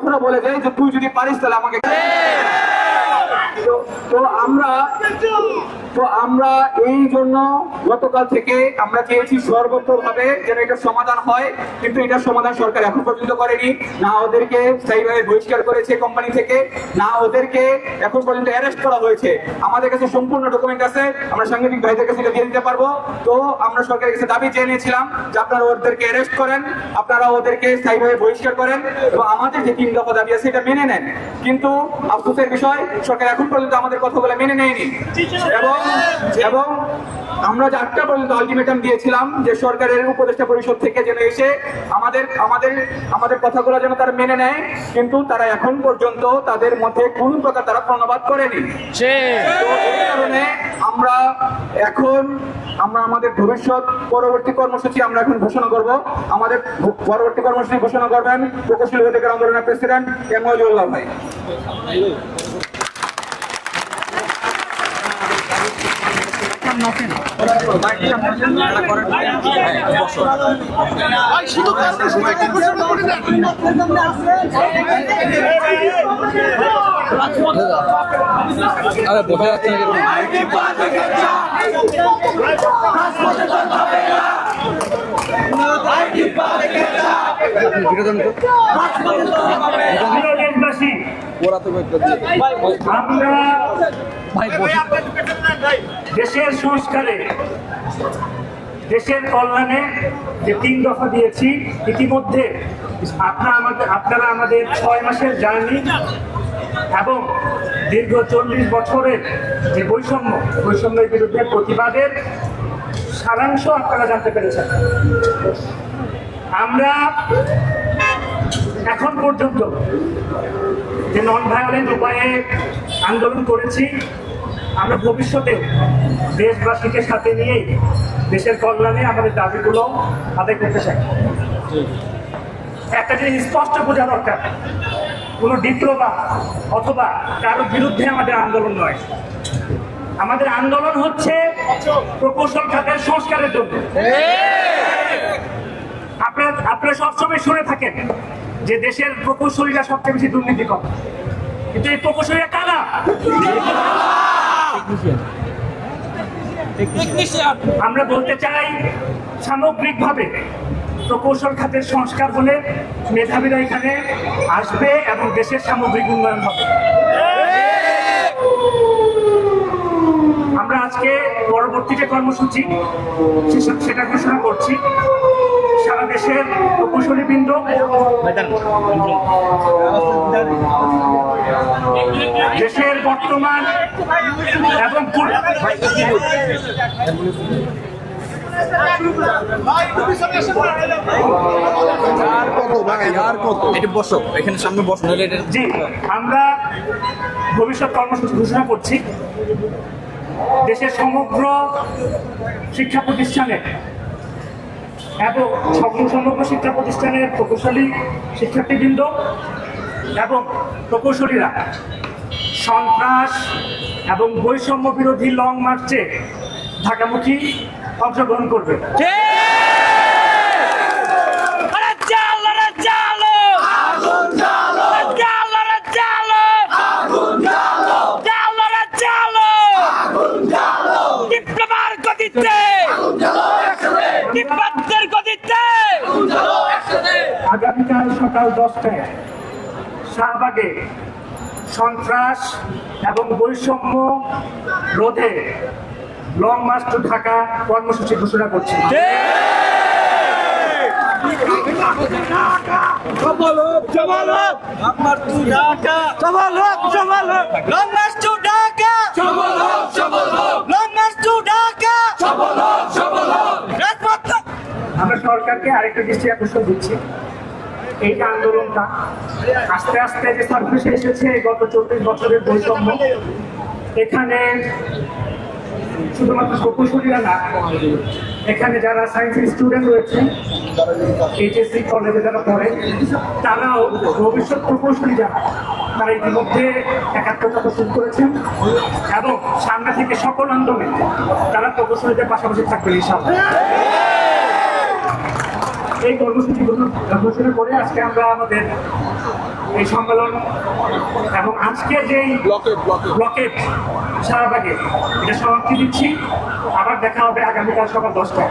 কথাটা বলে দেয় যে তুই যদি পারিস তাহলে আমাকে তো- আমরা, তো আমরা এই জন্য গতকাল থেকে আমরা চেয়েছি যেন এটা সমাধান হয়, কিন্তু এটা সমাধান সরকার এখন পর্যন্ত করেনি। না ওদেরকে স্থায়ীভাবে বহিষ্কার করেছে কোম্পানি থেকে, না ওদেরকে এখন পর্যন্ত অ্যারেস্ট করা হয়েছে। আমাদের কাছে সম্পূর্ণ ডকুমেন্ট আছে, আমরা সাংবাদিক ভাইদের কাছে দিয়ে দিতে পারব। তো আমরা সরকারের কাছে দাবি চেয়ে নিয়েছিলাম যে আপনারা ওদেরকে অ্যারেস্ট করেন, আপনারা ওদেরকে স্থায়ীভাবে বহিষ্কার করেন। এবং আমাদের যে তিন দফা দাবি আছে, এটা মেনে নেন। কিন্তু আফসোসের বিষয়, সরকার এখন পর্যন্ত আমাদের কথাগুলো মেনে নেয়নি। এবং এবং আমরা আটটা পর্যন্ত আলটিমেটাম দিয়েছিলাম যে সরকারের উপদেষ্টা পরিষদ থেকে যেন এসে আমাদের আমাদের আমাদের কথাগুলো যেন তারা মেনে নেয় কিন্তু তারা এখন পর্যন্ত তাদের মধ্যে কোন প্রকার তারা প্রণবাদ করেনি। কারণে আমরা এখন আমরা আমাদের ভবিষ্যৎ পরবর্তী কর্মসূচি আমরা এখন ঘোষণা করব। আমাদের পরবর্তী কর্মসূচি ঘোষণা করবেন প্রকৌশলী অধিকার আন্দোলনের প্রেসিডেন্ট এম ভাই। আরে বোঝা যাচ্ছে না কিন্তু। ভিডিও দেন তো। দেশের সংস্কারে দেশের কল্যাণে যে তিন দফা দিয়েছি ইতিমধ্যে আপনারা আমাদের আপনারা আমাদের ছয় মাসের জার্নি এবং দীর্ঘ চল্লিশ বছরের যে বৈষম্য বৈষম্যের বিরুদ্ধে প্রতিবাদের সারাংশ আপনারা জানতে পেরেছেন। আমরা এখন পর্যন্ত যে নন ভায়োলেন্ট উপায়ে আন্দোলন করেছি, আমরা ভবিষ্যতে দেশবাসীকে সাথে নিয়ে দেশের কল্যাণে আমাদের দাবিগুলো আদায় করতে চাই। একটা জিনিস স্পষ্ট বোঝা দরকার, কোনো ডিপ্লোমা অথবা কারোর বিরুদ্ধে আমাদের আন্দোলন নয়। আমাদের আন্দোলন হচ্ছে প্রকৌশল খাতের সংস্কারের জন্য। শুনে থাকেন যে দেশের প্রকৌশলীরা সবচেয়ে বেশি দুর্নীতি করে। কিন্তু এই প্রকৌশলীরা কারা? আমরা বলতে চাই সামগ্রিকভাবে প্রকৌশল খাতের সংস্কার হলে মেধাবীরা এখানে আসবে এবং দেশের সামগ্রিক উন্নয়ন হবে। আমরা আজকে পরবর্তী যে কর্মসূচি সেটা ঘোষণা করছি। দেশের বর্তমান এবং জি আমরা ভবিষ্যৎ কর্মসূচি ঘোষণা করছি। দেশের সমগ্র শিক্ষা প্রতিষ্ঠানে এবং সকল সমগ্র শিক্ষা প্রতিষ্ঠানের প্রকৌশলী শিক্ষার্থীবৃন্দ এবং প্রকৌশলীরা সন্ত্রাস এবং বৈষম্য বিরোধী লং মার্চে ঢাকামুখী অংশগ্রহণ করবে। সকাল দশটায় শাহবাগে সন্ত্রাস এবং বৈষম্য রোধে লং মার্চ টু ঢাকা কর্মসূচি ঘোষণা করছি। আমরা সরকারকে আরেকটা দৃষ্টি আকর্ষণ দিচ্ছি। এই আন্দোলনটা, আস্তে আস্তে যে সার্ভিসে এসেছে গত চব্বিশ বছরের বৈষম্য, এখানে শুধুমাত্র প্রকৌশলীরা না, এখানে যারা সায়েন্সের স্টুডেন্ট রয়েছে এইচএসসি কলেজে যারা পড়ে, তারাও ভবিষ্যৎ প্রকৌশলী যারা, তারা ইতিমধ্যে একাত্মতা প্রস্তুত করেছেন এবং সামনে থেকে সকল আন্দোলনে তারা প্রকৌশলীদের পাশাপাশি থাকবেন, ইনশাআল্লাহ। এই কর্মসূচি ঘোষণা- করে আজকে আমরা আমাদের এই সম্মেলন এবং আজকে যেই ব্লকেট সারাবাগে এটা সমাপ্তি দিচ্ছি। আবার দেখা হবে আগামীকাল সকাল দশটায়।